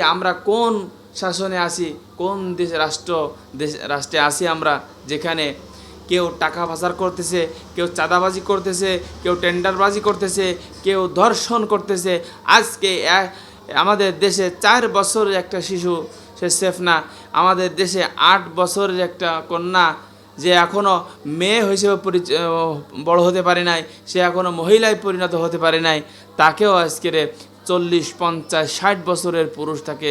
আমরা কোন শাসনে আছি কোন দেশ রাষ্ট্র দেশ রাষ্ট্রে আছি আমরা যেখানে কেউ টাকা পাচার করতেছে কেউ চাঁদাবাজি করতেছে কেউ টেন্ডারবাজি করতেছে কেউ ধর্ষণ করতেছে। আজকে আমাদের দেশে চার বছরের একটা শিশু সে সেফ না। আমাদের দেশে আট বছরের একটা কন্যা যে এখনও মেয়ে হিসেবে পরিচ- আহ, বড় হতে পারে নাই সে এখনও মহিলায় পরিণত হতে পারে নাই। তাকেও আজকের চল্লিশ, পঞ্চাশ, ষাট বছরের পুরুষ তাকে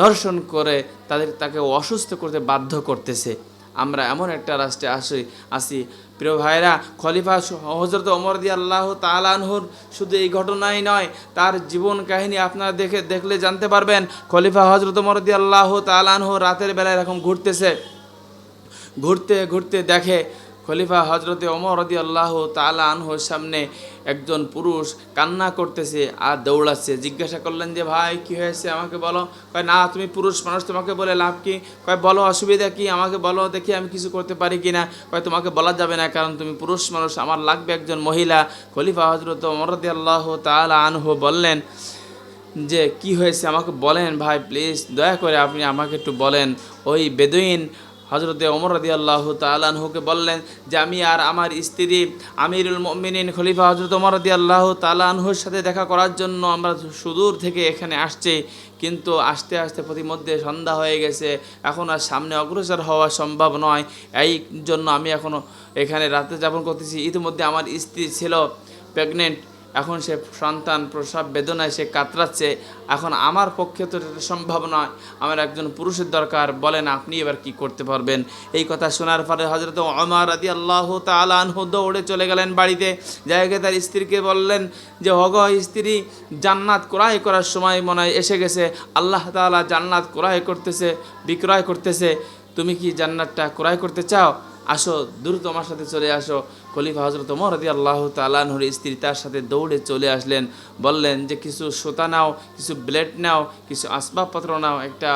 দর্শন করে তাদের, তাকে অসুস্থ করতে বাধ্য করতেছে। আমরা এমন একটা রাষ্ট্রে আসি আসি। প্রিয় ভাইরা খলিফা হজরত ওমর দি আল্লাহ তালানহুর শুধু এই ঘটনাই নয়, তার জীবন কাহিনী আপনারা দেখে, দেখলে জানতে পারবেন, খলিফা হজরত ওমর দি আল্লাহ তালানহু রাতের বেলায় এরকম ঘুরতেছে। ঘুরতে ঘুরতে দেখে খলিফা হজরতে ওমর রদি আল্লাহ তালা আনহর সামনে একজন পুরুষ কান্না করতেছে আর দৌড়াচ্ছে। জিজ্ঞাসা করলেন যে, ভাই, কি হয়েছে? আমাকে বলো। কয়, না, তুমি পুরুষ মানুষ, তোমাকে বলে লাভ কি? কয়, বলো, অসুবিধা কি? আমাকে বলো, দেখি আমি কিছু করতে পারি কি না কয়, তোমাকে বলা যাবে না, কারণ তুমি পুরুষ মানুষ, আমার লাগবে একজন মহিলা। খলিফা হজরত ওমর রদি আল্লাহ তালা আনহু বললেন যে, কি হয়েছে? আমাকে বলেন ভাই, প্লিজ, দয়া করে আপনি আমাকে একটু বলেন। ওই বেদুইন হজরতে ওমর রদি আল্লাহ তালানহুকে বললেন যে আমি আর আমার স্ত্রী আমিরুল মমিনিন খলিফা হজরত ওমর রদি আল্লাহ তালানহুর সাথে দেখা করার জন্য আমরা সুদূর থেকে এখানে আসছি। কিন্তু আস্তে আস্তে প্রতিমধ্যে সন্ধ্যা হয়ে গেছে। এখন আর সামনে অগ্রসর হওয়া সম্ভব নয়। এই জন্য আমি এখনও এখানে রাতে যাপন করতেছি। ইতিমধ্যে আমার স্ত্রী ছিল প্রেগনেন্ট এখন সে সন্তান প্রসব বেদনায় সে কাতরাচ্ছে। এখন আমার পক্ষে তো এটা সম্ভব নয়। আমার একজন পুরুষের দরকার। বলেন, আপনি এবার কি করতে পারবেন? এই কথা শোনার পরে হজরত অমর আদি আল্লাহ তালানহ দৌড়ে চলে গেলেন বাড়িতে। জায়গায় তার স্ত্রীকে বললেন যে হগ স্ত্রী, জান্নাত ক্রয় করার সময় মনে হয় এসে গেছে। আল্লাহ তাআলা জান্নাত ক্রয় করতেছে, বিক্রয় করতেছে। তুমি কি জান্নাতটা ক্রয় করতে চাও? আসো, দ্রুত আমার সাথে চলে আসো। খলিফা হজরত ওমর রদি আল্লাহ তালানহুর স্ত্রী তার সাথে দৌড়ে চলে আসলেন। বললেন যে, কিছু সোতা নাও, কিছু ব্লেড নাও, কিছু আসবাবপত্র নাও, একটা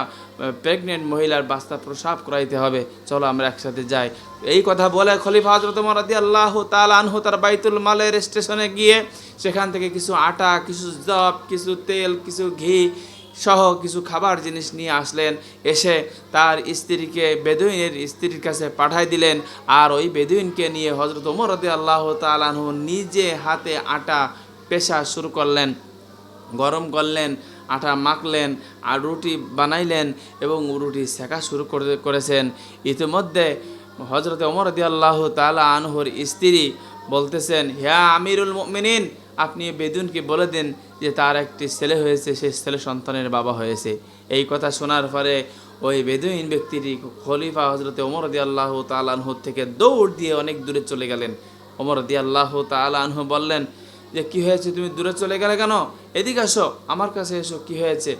প্রেগনেন্ট মহিলার বাস্তা প্রসাব করাইতে হবে। চলো আমরা একসাথে যাই। এই কথা বলে খলিফা হজরত ওমর রদি আল্লাহ তালানহু তার বাইতুল মালের স্টেশনে গিয়ে সেখান থেকে কিছু আটা, কিছু জব কিছু তেল, কিছু ঘি সহ কিছু খাবার জিনিস নিয়ে আসলেন। এসে তার স্ত্রীকে বেদুইনের স্ত্রীর কাছে পাঠাই দিলেন। আর ওই বেদুইনকে নিয়ে হজরত ওমর রদি আল্লাহ তালানহু নিজে হাতে আটা পেশা শুরু করলেন। গরম করলেন, আটা মাখলেন, আর রুটি বানাইলেন এবং রুটি শেখা শুরু করে করেছেন। ইতিমধ্যে হজরত ওমর আল্লাহ তালা আনহর স্ত্রী বলতেছেন হ্যাঁ আমিরুল মিনিন আপনি বেদুনকে বলে দিন যে তার একটি ছেলে হয়েছে, সে ছেলে সন্তানের বাবা হয়েছে। এই কথা শোনার পরে ওই বেদুইন ব্যক্তিটি খলিফা হজরতে ওমর দি আল্লাহ তালানহুর থেকে দৌড় দিয়ে অনেক দূরে চলে গেলেন। ওমর দি আল্লাহ তালানহু বললেন, যে কি হয়েছে? তুমি দূরে চলে গেলে কেন? এদিকে আসো, আমার কাছে এসো, কি হয়েছে?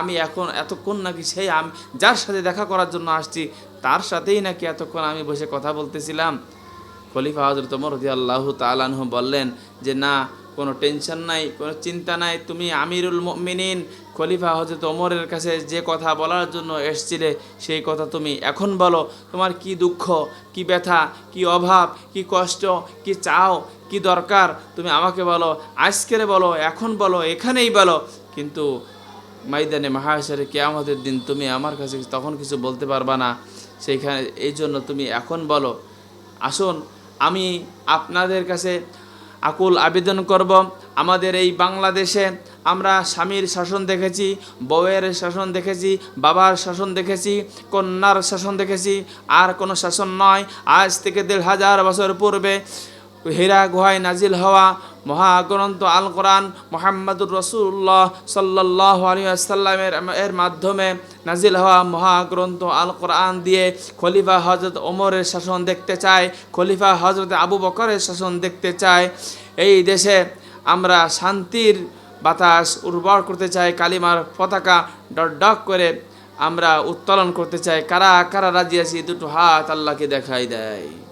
আমি এখন এতক্ষণ নাকি সেই আমি, যার সাথে দেখা করার জন্য আসছি, তার সাথেই নাকি এতক্ষণ আমি বসে কথা বলতেছিলাম? খলিফা হজরত ওমর রদি আল্লাহ তালানহু বললেন, যে না কোনো টেনশন নাই, কোনো চিন্তা নাই। তুমি আমিরুল মিনিন খলিফা হজরত ওমরের কাছে যে কথা বলার জন্য এসছিলে, সেই কথা তুমি এখন বলো। তোমার কি দুঃখ, কি ব্যথা, কি অভাব, কি কষ্ট, কি চাও, কি দরকার? তুমি আমাকে বলো, আজকের বলো, এখন বলো, এখানেই বলো। কিন্তু মাইদানে মহাশরে কেয়ামতের দিন তুমি আমার কাছে তখন কিছু বলতে পারবা না। সেইখানে, এই জন্য তুমি এখন বলো। আসুন, আমি আপনাদের কাছে আকুল আবেদন করব। আমাদের এই বাংলাদেশে আমরা স্বামীর শাসন দেখেছি, বউয়ের শাসন দেখেছি, বাবার শাসন দেখেছি, কন্যার শাসন দেখেছি। আর কোনো শাসন নয়। আজ থেকে দেড় হাজার বছর পূর্বে হীরা গুহায় নাজিল হওয়া মহাগ্রন্থ আল কোরআন মোহাম্মদুর রসুল্লাহ সাল্লাহ আলিয়াল্লামের এর মাধ্যমে নাজিল হওয়া মহাগ্রন্থ আল কোরআন দিয়ে খলিফা হজরত ওমরের শাসন দেখতে চায়, খলিফা হজরত আবু বকরের শাসন দেখতে চায়। এই দেশে আমরা শান্তির বাতাস উর্বর করতে চাই, কালিমার পতাকা ডট ডক করে আমরা উত্তোলন করতে চাই। কারা কারা রাজি আছি? দুটো হাত আল্লাহকে দেখাই দেয়।